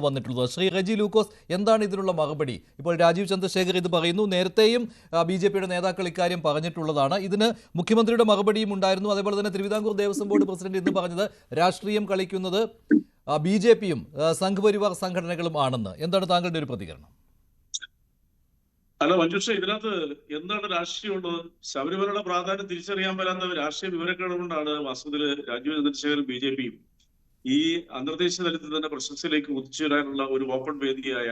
വന്നിട്ടുള്ളത്. ശ്രീ റജി ലൂക്കോസ് എന്താണ് ഇതിനുള്ള മറുപടി? ഇപ്പോൾ രാജീവ് ചന്ദ്രശേഖർ ഇത് പറയുന്നു നേരത്തെയും ബി ജെ പിയുടെ നേതാക്കൾ ഇക്കാര്യം പറഞ്ഞിട്ടുള്ളതാണ്. ഇതിന് മുഖ്യമന്ത്രിയുടെ മറുപടിയും ഉണ്ടായിരുന്നു. അതേപോലെ തന്നെ തിരുവിതാംകൂർ ദേവസ്വം ബോർഡ് പ്രസിഡന്റ് ഇന്ന് പറഞ്ഞത് രാഷ്ട്രീയം കളിക്കുന്നത് ബി ജെ പിയും സംഘപരിവാർ സംഘടനകളും ആണെന്ന്. എന്താണ് താങ്കളുടെ ഒരു പ്രതികരണം? അല്ല മഞ്ജുഷ ഇതിനകത്ത് എന്താണ് രാഷ്ട്രീയം ഉള്ളത്? ശബരിമലയുടെ പ്രാധാന്യം തിരിച്ചറിയാൻ വരാത്ത രാഷ്ട്രീയ വിവരക്കേട് കൊണ്ടാണ് വാസ്തവത്തിൽ രാജീവ് ചന്ദ്രശേഖരൻ ബി ജെ പിയും ഈ അന്തർദേശീയ തലത്തിൽ തന്നെ പ്രശസ്തിയിലേക്ക് കുതിച്ചു വരാനുള്ള ഒരു ഓപ്പൺ വേദിയായ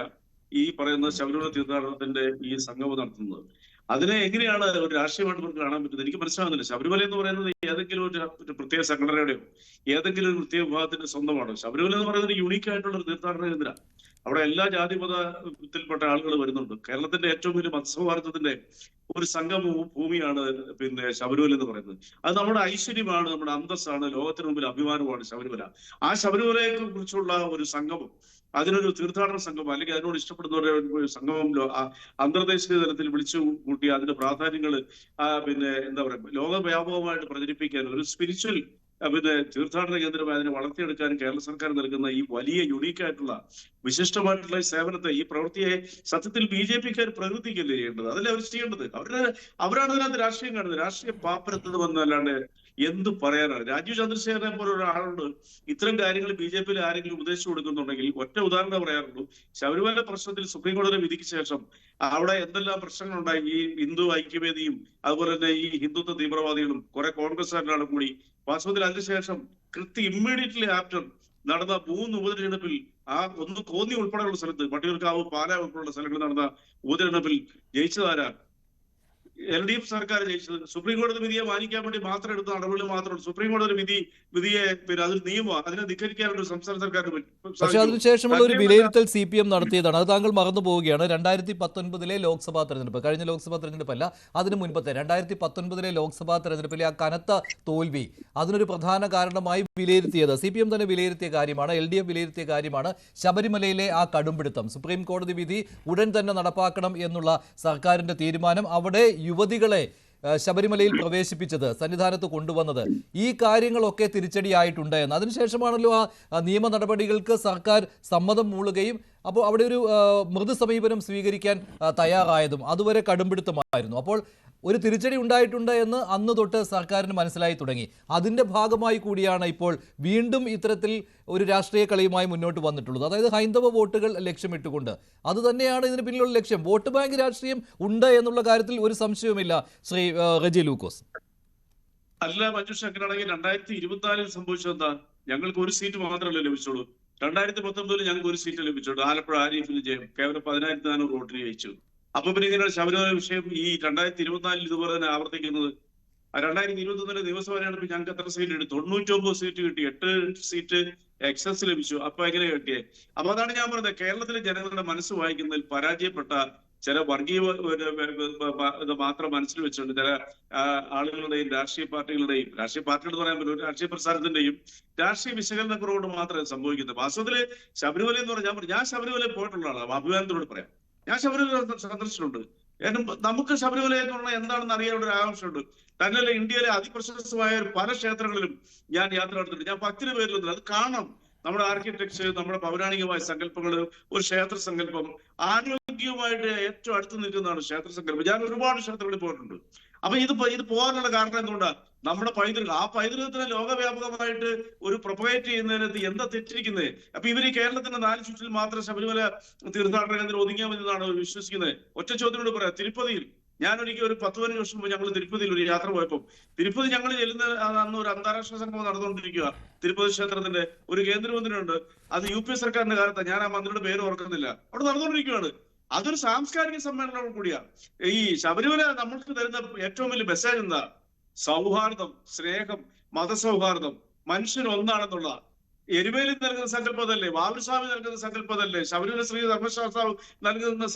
ഈ പറയുന്ന ശബരിമല തീർത്ഥാടനത്തിന്റെ ഈ സംഗമം നടത്തുന്നത്. അതിനെ എങ്ങനെയാണ് ഒരു രാഷ്ട്രീയമായിട്ട് നമുക്ക് കാണാൻ പറ്റുന്നത്? എനിക്ക് മനസ്സിലാകുന്നില്ല ശബരിമല എന്ന് പറയുന്നത് ഏതെങ്കിലും ഒരു ഒരു പ്രത്യേക സംഘടനയുടെയോ ഏതെങ്കിലും ഒരു പ്രത്യേക വിഭാഗത്തിന്റെ സ്വന്തമാണോ? ശബരിമല എന്ന് പറയുന്നത് യുണീക്ക് ആയിട്ടുള്ള ഒരു തീർത്ഥാടന കേന്ദ്ര അവിടെ എല്ലാ ജാതി മതത്തിൽപ്പെട്ട ആളുകൾ വരുന്നുണ്ട്. കേരളത്തിന്റെ ഏറ്റവും വലിയ മത്സ്യഭാരതത്തിന്റെ ഒരു സംഘം ഭൂമിയാണ് പിന്നെ ശബരിമല എന്ന് പറയുന്നത്. അത് നമ്മുടെ ഐശ്വര്യമാണ് നമ്മുടെ അന്തസ്സാണ് ലോകത്തിന് മുമ്പിൽ അഭിമാനമാണ് ശബരിമല. ആ ശബരിമലയെ കുറിച്ചുള്ള ഒരു സംഗമം അതിനൊരു തീർത്ഥാടന സംഗമം അല്ലെങ്കിൽ അതിനോട് ഇഷ്ടപ്പെടുന്നവരുടെ സംഗമം അന്തർദേശീയ തലത്തിൽ വിളിച്ചു കൂട്ടി അതിന്റെ പ്രാധാന്യങ്ങൾ പിന്നെ എന്താ പറയുക ലോകവ്യാപകമായിട്ട് പ്രചരിപ്പിക്കാൻ ഒരു സ്പിരിച്വൽ പിന്നെ തീർത്ഥാടന കേന്ദ്രമായി അതിനെ വളർത്തിയെടുക്കാൻ കേരള സർക്കാർ നൽകുന്ന ഈ വലിയ യുണീക്ക് ആയിട്ടുള്ള വിശിഷ്ടമായിട്ടുള്ള സേവനത്തെ ഈ പ്രവൃത്തിയെ സത്യത്തിൽ ബി ജെ പിക്കാർ പ്രകൃതിക്കല്ലേ ചെയ്യേണ്ടത്? അതല്ലേ അവർ ചെയ്യേണ്ടത്? അവരുടെ അവരാണ് അതിനകത്ത് രാഷ്ട്രീയം കാണുന്നത്. രാഷ്ട്രീയ പാപ്പരത്തത് വന്നല്ലാണ്ട് എന്ത് പറയാനാണ്? രാജീവ് ചന്ദ്രശേഖരനെ പോലെ ഒരാളുണ്ട്. ഇത്തരം കാര്യങ്ങൾ ബി ജെ പിയിൽ ആരെങ്കിലും ഉപദേശിച്ചു കൊടുക്കുന്നുണ്ടെങ്കിൽ ഒറ്റ ഉദാഹരണം പറയാറുള്ളൂ ശബരിമല പ്രശ്നത്തിൽ സുപ്രീം കോടതി വിധിക്ക് ശേഷം അവിടെ എന്തെല്ലാം പ്രശ്നങ്ങളുണ്ടായി? ഈ ഹിന്ദു ഐക്യവേദിയും അതുപോലെ തന്നെ ഈ ഹിന്ദുത്വ തീവ്രവാദികളും കുറെ കോൺഗ്രസ്സുകാരനാണ് കൂടി. വാസ്തവത്തിൽ അതിനുശേഷം കൃത്യ ഇമ്മീഡിയറ്റ്ലി ആഫ്റ്റർ നടന്ന മൂന്ന് ഉപതെരഞ്ഞെടുപ്പിൽ ആ ഒന്ന് കോന്നി ഉൾപ്പെടെയുള്ള സ്ഥലത്ത് വട്ടിയൂർക്കാവ് പാല ഉൾപ്പെടെയുള്ള സ്ഥലങ്ങളിൽ നടന്ന ഉപതെരഞ്ഞെടുപ്പിൽ ജയിച്ചതാരാ എൽ ഡി എഫ് സർക്കാർ ജയിച്ചത്. സുപ്രീം കോടതി വിധിയെ മാനിക്കാൻ വേണ്ടി മാത്രം എടുത്ത നടപടികൾ മാത്രമാണ്. സുപ്രീം കോടതി വിധി വിധിയെ പിന്നെ അതൊരു നിയമമാണ് അതിനെ ധിക്കരിക്കാനുള്ള സംസ്ഥാന സർക്കാരിന്. പക്ഷേ അതിനുശേഷമുള്ള ഒരു വിലയിരുത്തൽ സി പി എം നടത്തിയതാണ്. അത് താങ്കൾ മറന്നു പോവുകയാണ്. രണ്ടായിരത്തി പത്തൊൻപതിലെ ലോക്സഭാ തെരഞ്ഞെടുപ്പ്. കഴിഞ്ഞ ലോക്സഭാ തെരഞ്ഞെടുപ്പല്ല അതിന് മുൻപത്തെ രണ്ടായിരത്തി പത്തൊൻപതിലെ ലോക്സഭാ തെരഞ്ഞെടുപ്പിലെ ആ കനത്ത തോൽവി അതിനൊരു പ്രധാന കാരണമായി വിലയിരുത്തിയത്. സി പി എം തന്നെ വിലയിരുത്തിയ കാര്യമാണ് എൽ ഡി എഫ് വിലയിരുത്തിയ കാര്യമാണ് ശബരിമലയിലെ ആ കടുംപിടുത്തം. സുപ്രീം കോടതി വിധി ഉടൻ തന്നെ നടപ്പാക്കണം എന്നുള്ള സർക്കാരിന്റെ തീരുമാനം അവിടെ യുവതികളെ ശബരിമലയിൽ പ്രവേശിപ്പിച്ചത് സന്നിധാനത്ത് കൊണ്ടുവന്നത് ഈ കാര്യങ്ങളൊക്കെ തിരിച്ചടിയായിട്ടുണ്ട് എന്ന്. അതിനുശേഷമാണല്ലോ ആ നിയമ നടപടികൾക്ക് സർക്കാർ സമ്മതം മൂളുകയും അപ്പോൾ അവിടെ ഒരു മൃദു സമീപനം സ്വീകരിക്കാൻ തയ്യാറായതും അതുവരെ കടുംപിടുത്തമായിരുന്നു. അപ്പോൾ ഒരു തിരിച്ചടി ഉണ്ടായിട്ടുണ്ട് എന്ന് അന്ന് തൊട്ട് സർക്കാരിന് മനസ്സിലായി തുടങ്ങി. അതിന്റെ ഭാഗമായി കൂടിയാണ് ഇപ്പോൾ വീണ്ടും ഇത്തരത്തിൽ ഒരു രാഷ്ട്രീയ കളിയുമായി മുന്നോട്ട് വന്നിട്ടുള്ളത്. അതായത് ഹൈന്ദവ വോട്ടുകൾ ലക്ഷ്യമിട്ടുകൊണ്ട്. അത് തന്നെയാണ് ഇതിന് പിന്നിലുള്ള ലക്ഷ്യം. വോട്ട് ബാങ്ക് രാഷ്ട്രീയം ഉണ്ട് എന്നുള്ള കാര്യത്തിൽ ഒരു സംശയവുമില്ല ശ്രീ റജി ലൂക്കോസ്. അല്ല മഞ്ജു അങ്ങനെയാണെങ്കിൽ രണ്ടായിരത്തി ഇരുപത്തിനാലിൽ സംഭവിച്ചത് എന്താ? ഞങ്ങൾക്ക് ഒരു സീറ്റ് മാത്രമല്ലേ ലഭിച്ചുള്ളൂ. രണ്ടായിരത്തി പത്തൊമ്പതിൽ ഞങ്ങൾക്ക് ഒരു സീറ്റ് ലഭിച്ചുള്ളൂ. ആലപ്പുഴ ആരിഫിന് ജയം കേവലം പതിനായിരത്തി നാനൂറ് വോട്ടിന് ജയിച്ചു. അപ്പൊ പിന്നെ ശബരിമല വിഷയം ഈ രണ്ടായിരത്തി ഇരുപത്തിനാലിൽ ഇതുപോലെ തന്നെ ആവർത്തിക്കുന്നത്. രണ്ടായിരത്തി ഇരുപത്തി ഒന്നിലെ നിയമസഭ തെരഞ്ഞെടുപ്പിൽ ഞങ്ങൾക്ക് എത്ര സീറ്റ് കിട്ടി തൊണ്ണൂറ്റി ഒമ്പത് സീറ്റ് കിട്ടി. എട്ട് സീറ്റ് എക്സസ് ലഭിച്ചു. അപ്പൊ എങ്ങനെ കിട്ടിയേ? അപ്പൊ അതാണ് ഞാൻ പറഞ്ഞത്. കേരളത്തിലെ ജനങ്ങളുടെ മനസ്സ് വായിക്കുന്നതിൽ പരാജയപ്പെട്ട ചില വർഗീയ ഇത് മാത്രം മനസ്സിൽ വെച്ചുകൊണ്ട് ചില ആളുകളുടെയും രാഷ്ട്രീയ പാർട്ടികളുടെയും രാഷ്ട്രീയ പാർട്ടികൾ എന്ന് പറയാൻ പറ്റും രാഷ്ട്രീയ പ്രസ്ഥാനത്തിന്റെയും രാഷ്ട്രീയ വിശകലന കുറവുകൊണ്ട് മാത്രമേ സംഭവിക്കുന്നത് വാസ്തവത്തിൽ ശബരിമല എന്ന് പറഞ്ഞാൽ ഞാൻ ശബരിമല പോയിട്ടുള്ള ആളാണ് അഭിമാനത്തോട് പറയാം. ഞാൻ ശബരിമല സന്ദർശിച്ചിട്ടുണ്ട്. നമുക്ക് ശബരിമല എന്ന് പറഞ്ഞാൽ എന്താണെന്ന് അറിയാനുള്ള ഒരു ആവശ്യമുണ്ട് തന്നെയല്ല ഇന്ത്യയിലെ അതിപ്രശസ്തമായ പല ക്ഷേത്രങ്ങളിലും ഞാൻ യാത്ര നടത്തിയിട്ടുണ്ട്. ഞാൻ ഭക്തിയുടെ പേരിലൊന്നും അത് കാണണം. നമ്മുടെ ആർക്കിടെക്ചർ നമ്മുടെ പൗരാണികമായ സങ്കല്പങ്ങൾ ഒരു ക്ഷേത്ര സങ്കല്പം ആരോഗ്യവുമായിട്ട് ഏറ്റവും അടുത്ത് നിൽക്കുന്നതാണ് ക്ഷേത്ര സങ്കല്പം. ഞാൻ ഒരുപാട് ക്ഷേത്രങ്ങളിൽ പോയിട്ടുണ്ട്. അപ്പൊ ഇത് ഇത് പോകാനുള്ള കാരണം എന്തുകൊണ്ടാണ് നമ്മുടെ പൈതൃകം ആ പൈതൃകത്തിനെ ലോകവ്യാപകമായിട്ട് ഒരു പ്രൊപ്പഗേറ്റ് ചെയ്യുന്നതിനകത്ത് എന്താ തെറ്റിരിക്കുന്നത് അപ്പൊ ഇവർ ഈ കേരളത്തിന്റെ നാല് ചുറ്റിൽ മാത്രം ശബരിമല തീർത്ഥാടന കേന്ദ്രം ഒതുങ്ങിയാൽ മതി എന്നാണ് വിശ്വസിക്കുന്നത് ഒറ്റ ചോദ്യം കൂടെ പറയാം തിരുപ്പതിയിൽ ഞാൻ ഒരു പത്ത് പതിനഞ്ച് വർഷം മുമ്പ് ഞങ്ങൾ തിരുപ്പതിയിൽ ഒരു യാത്ര പോയപ്പോൾ തിരുപ്പതി ഞങ്ങൾ ചെല്ലുന്ന അന്ന് ഒരു അന്താരാഷ്ട്ര സംഗമം നടന്നുകൊണ്ടിരിക്കുക. തിരുപ്പതി ക്ഷേത്രത്തിന്റെ ഒരു കേന്ദ്രമന്ത്രിയുണ്ട്. അത് യു പി എ സർക്കാരിന്റെ കാലത്താണ് ഞാൻ ആ മന്ത്രിയുടെ പേര് ഓർക്കുന്നില്ല. അവിടെ നടന്നുകൊണ്ടിരിക്കുകയാണ് അതൊരു സാംസ്കാരിക സമ്മേളനം കൂടിയാ. ഈ ശബരിമല നമ്മൾക്ക് തരുന്ന ഏറ്റവും വലിയ മെസ്സേജ് എന്താ? സൗഹാർദ്ദം സ്നേഹം മതസൗഹാർദ്ദം. മനുഷ്യൻ ഒന്നാണെന്നുള്ള എരുമേലിൽ നൽകുന്ന സങ്കല്പതല്ലേ ബാലുസ്വാമി നൽകുന്ന സങ്കല്പതല്ലേ ശബരിമല ശ്രീ ധർമ്മശാസ്ത്രാവ് നൽകുന്ന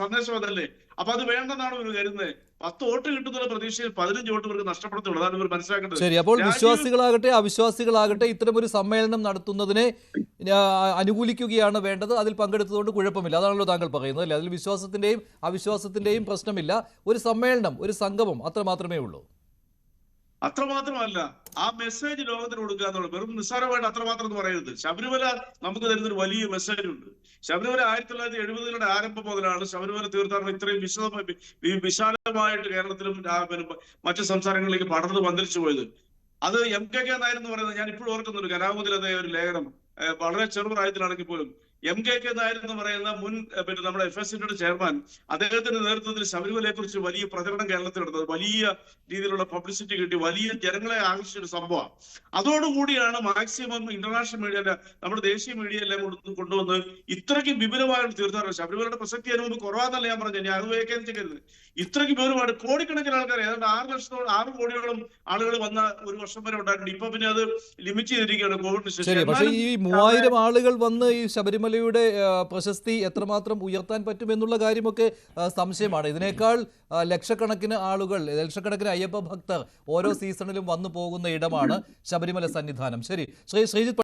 സന്ദേശം അതല്ലേ അപ്പൊ അത് വേണ്ടെന്നാണ് ഇവർ കരുതുന്നത് പത്ത് വോട്ട് കിട്ടുന്ന പ്രതീക്ഷയിൽ പതിനഞ്ച് വോട്ട് ഇവർക്ക് നഷ്ടപ്പെടുത്തുള്ളൂ അതാണ് ഇവർ മനസ്സിലാക്കേണ്ടത്. ശരി അപ്പോൾ വിശ്വാസികളാകട്ടെ അവിശ്വാസികളാകട്ടെ ഇത്തരം ഒരു സമ്മേളനം നടത്തുന്നതിനെ അനുകൂലിക്കുകയാണ് വേണ്ടത്. അതിൽ പങ്കെടുത്തതുകൊണ്ട് കുഴപ്പമില്ല. അതാണല്ലോ താങ്കൾ പറയുന്നത് അല്ലേ? അതിൽ വിശ്വാസത്തിന്റെയും അവിശ്വാസത്തിന്റെയും പ്രശ്നമില്ല. ഒരു സമ്മേളനം ഒരു സംഗമം അത്ര മാത്രമേ ഉള്ളൂ. അത്രമാത്രമല്ല. ആ മെസ്സേജ് ലോകത്തിന് കൊടുക്കുക എന്നുള്ളത് വെറും നിസ്സാരമായിട്ട് അത്രമാത്രം എന്ന് പറയരുത്. ശബരിമല നമുക്ക് തരുന്നൊരു വലിയ മെസ്സേജ് ഉണ്ട്. ശബരിമല ആയിരത്തി തൊള്ളായിരത്തി എഴുപതുകളുടെ ആരംഭം മുതലാണ് ശബരിമല തീർത്ഥാടനം ഇത്രയും വിശദമായി വി- വി- വിശാലമായിട്ട് കേരളത്തിലും മറ്റു സംസ്ഥാനങ്ങളിലേക്ക് പടർന്ന് പന്തലിച്ചു പോയത്. അത് എം കെ കെ നായർ എന്ന് പറയുന്നത് ഞാൻ ഇപ്പോഴും ഓർക്കുന്നുണ്ട്. അതേ ഒരു ലേഖനം വളരെ ചെറുപ്രായത്തിലാണെങ്കിൽ പോലും എം കെ കെ നായർ എന്ന് പറയുന്ന മുൻ പിന്നെ നമ്മുടെ എഫ് എസ് സിയുടെ ചെയർമാൻ അദ്ദേഹത്തിന്റെ നേതൃത്വത്തിൽ ശബരിമലയെ കുറിച്ച് വലിയ പ്രചരണം കേരളത്തിൽ നടന്നത് വലിയ രീതിയിലുള്ള പബ്ലിസിറ്റി കിട്ടി. വലിയ ജനങ്ങളെ ആകർഷിച്ച ഒരു സംഭവം അതോടുകൂടിയാണ് മാക്സിമം ഇന്റർനാഷണൽ മീഡിയ നമ്മുടെ ദേശീയ മീഡിയ എല്ലാം കൊണ്ട് കൊണ്ടുവന്ന് ഇത്രയ്ക്ക് വിപുലമായ ഒരു തീർത്ഥാടനം ശബരിമലയുടെ പ്രസക്തി അതിന് മുമ്പ് കുറവാന്നല്ല ഞാൻ പറഞ്ഞത്. ഞാൻ അത് വ്യാഖ്യാനിച്ചേക്കരുത് ഇത്രയ്ക്ക് വിപുലമായിട്ട് കോടിക്കണക്കിന് ആൾക്കാർ ഏതാണ്ട് ആറ് ലക്ഷത്തോളം ആറ് കോടിയോളം ആളുകൾ വന്ന ഒരു വർഷം വരെ ഉണ്ടായിട്ടുണ്ട്. ഇപ്പൊ പിന്നെ അത് ലിമിറ്റ് ചെയ്തിരിക്കുകയാണ് കോവിഡിന് ശേഷം പക്ഷേ ഈ മൂവായിരം ആളുകൾ വന്ന് ഈ ശബരിമലയുടെ പ്രശസ്തി എത്രമാത്രം ഉയർത്താൻ പറ്റുമെന്നുള്ള കാര്യമൊക്കെ സംശയമാണ്. ഇതിനേക്കാൾ ലക്ഷക്കണക്കിന് ആളുകൾ ലക്ഷക്കണക്കിന് അയ്യപ്പ ഭക്തർ ഓരോ സീസണിലും വന്നു പോകുന്ന ഇടമാണ് ശബരിമല സന്നിധാനം. ശരി. ശ്രീ ശ്രീജിത്ത്